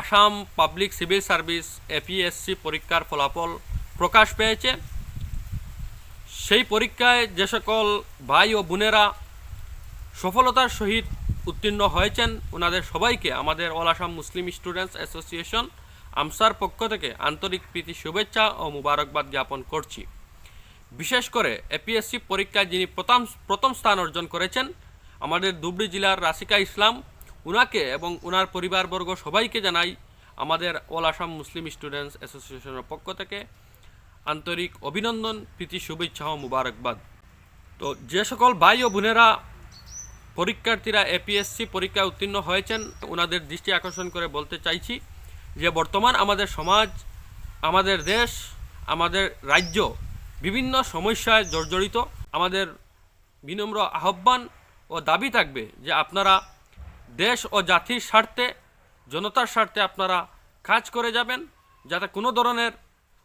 Assam public civil service APSC পরীক্ষার ফলাফল প্রকাশ পেয়েছে। সেই পরীক্ষায় যে সকল ভাই ও বোনেরা সফলতার সহিত উত্তীর্ণ হয়েছেন, ওনাদের সবাইকে আমাদের all Assam Muslim students association AAMSA পক্ষ থেকে আন্তরিক প্রীতি, শুভেচ্ছা ও মুবারকবাদ জ্ঞাপন করছি। বিশেষ করে এপিএসসি পরীক্ষায় যিনি প্রথম প্রথম স্থান অর্জন করেছেন, আমাদের ধুবড়ি জেলার রাসিকা ইসলাম উনাকে এবং ওনার পরিবারবর্গ সবাইকে জানাই আমাদের অল আসাম মুসলিম স্টুডেন্টস অ্যাসোসিয়েশনের পক্ষ থেকে আন্তরিক অভিনন্দন, প্রীতি, শুভেচ্ছা ও মুবারকবাদ। তো যে সকল ভাই ও বোনেরা পরীক্ষার্থীরা এপিএসসি পরীক্ষায় উত্তীর্ণ হয়েছেন ওনাদের দৃষ্টি আকর্ষণ করে বলতে চাইছি যে বর্তমান আমাদের সমাজ, আমাদের দেশ, আমাদের রাজ্য বিভিন্ন সমস্যায় জর্জরিত। আমাদের বিনম্র আহ্বান ও দাবি থাকবে যে আপনারা দেশ ও জাতির স্বার্থে, জনতার স্বার্থে আপনারা কাজ করে যাবেন, যাতে কোনো ধরনের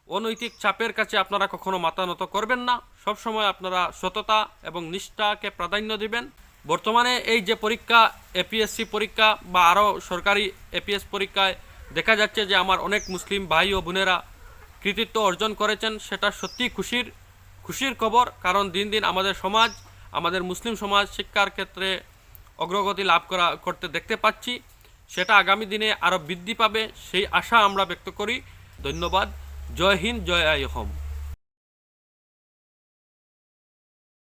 অনৈতিক চাপের কাছে আপনারা কখনো মাথা নত করবেন না। সবসময় আপনারা সততা এবং নিষ্ঠাকে প্রাধান্য দিবেন। বর্তমানে এই যে পরীক্ষা এপিএসসি পরীক্ষা বা আরও সরকারি এপিএস পরীক্ষায় দেখা যাচ্ছে যে আমার অনেক মুসলিম ভাই ও বোনেরা কৃতিত্ব অর্জন করেছেন, সেটা সত্যি খুশির খুশির খবর। কারণ দিন দিন আমাদের সমাজ, আমাদের মুসলিম সমাজ শিক্ষার ক্ষেত্রে অগ্রগতি লাভ করা, করতে দেখতে পাচ্ছি। সেটা আগামী দিনে আরও বৃদ্ধি পাবে, সেই আশা আমরা ব্যক্ত করি। ধন্যবাদ। জয় হিন্দ, জয় আই হোম।